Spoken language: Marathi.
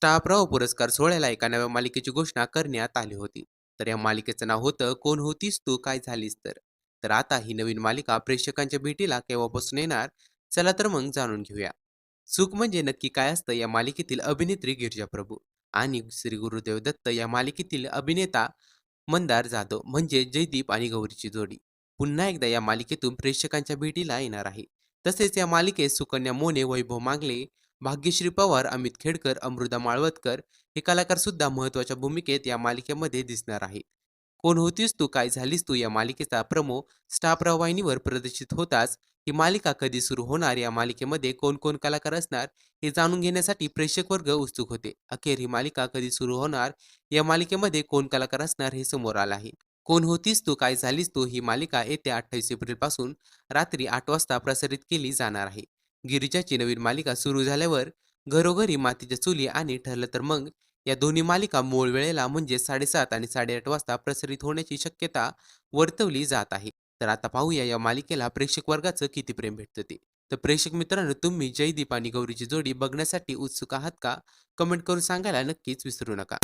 स्टार प्रवाह पुरस्कार सोहळ्याला एका नव्या मालिकेची घोषणा करण्यात आली होती. तर या मालिकेचं नाव होतं कोण होतीस तू? काय झालीस तर? तर आता ही नवीन मालिका प्रेक्षकांच्या भेटीला केव्हापासून येणार चला तर मग जाणून घेऊया. सुख म्हणजे नक्की काय असतं? या मालिकेतील अभिनेत्री गिरजा प्रभू आणि श्री गुरुदेव दत्त या मालिकेतील अभिनेता मंदार जाधव म्हणजे जयदीप आणि गौरीची जोडी. पुन्हा एकदा या मालिकेतून प्रेक्षकांच्या भेटीला येणार आहे. तसेच या मालिकेत सुकन्या मोने वैभव मागले भाग्यश्री पवार अमित खेडकर अमृता माळवतकर हे कलाकार सुद्धा महत्त्वाच्या भूमिकेत या मालिकेमध्ये दिसणार आहेत. कोण होतीस तू? काय झालीस तू? या मालिकेचा प्रमो स्टार रवाहिनीवर प्रदर्शित होताच ही मालिका कधी सुरू होणार? या मालिकेमध्ये कोण कोण कलाकार असणार? हे जाणून घेण्यासाठी प्रेक्षक वर्ग उत्सुक होते. अखेर ही मालिका कधी सुरू होणार? या मालिकेमध्ये कोण कलाकार असणार हे समोर आलं आहे. कोण होतीस तू? काय झालीस तू? ही मालिका येत्या अठ्ठावीस एप्रिलपासून रात्री आठ वाजता प्रसारित केली जाणार आहे. गिरीजाची नवीन मालिका सुरू झाल्यावर घरोघरी मातीच्या चुली आणि ठरलं तर मग या दोन्ही मालिका मूळ वेळेला म्हणजे साडेसात आणि साडेआठ वाजता प्रसारित होण्याची शक्यता वर्तवली जात आहे. तर आता पाहूया या मालिकेला प्रेक्षक वर्गाचं किती प्रेम भेटतं ते. तर प्रेक्षक मित्रांनो तुम्ही जयदीप आणि गौरीची जोडी बघण्यासाठी उत्सुक आहात का? कमेंट करून सांगायला नक्कीच विसरू नका.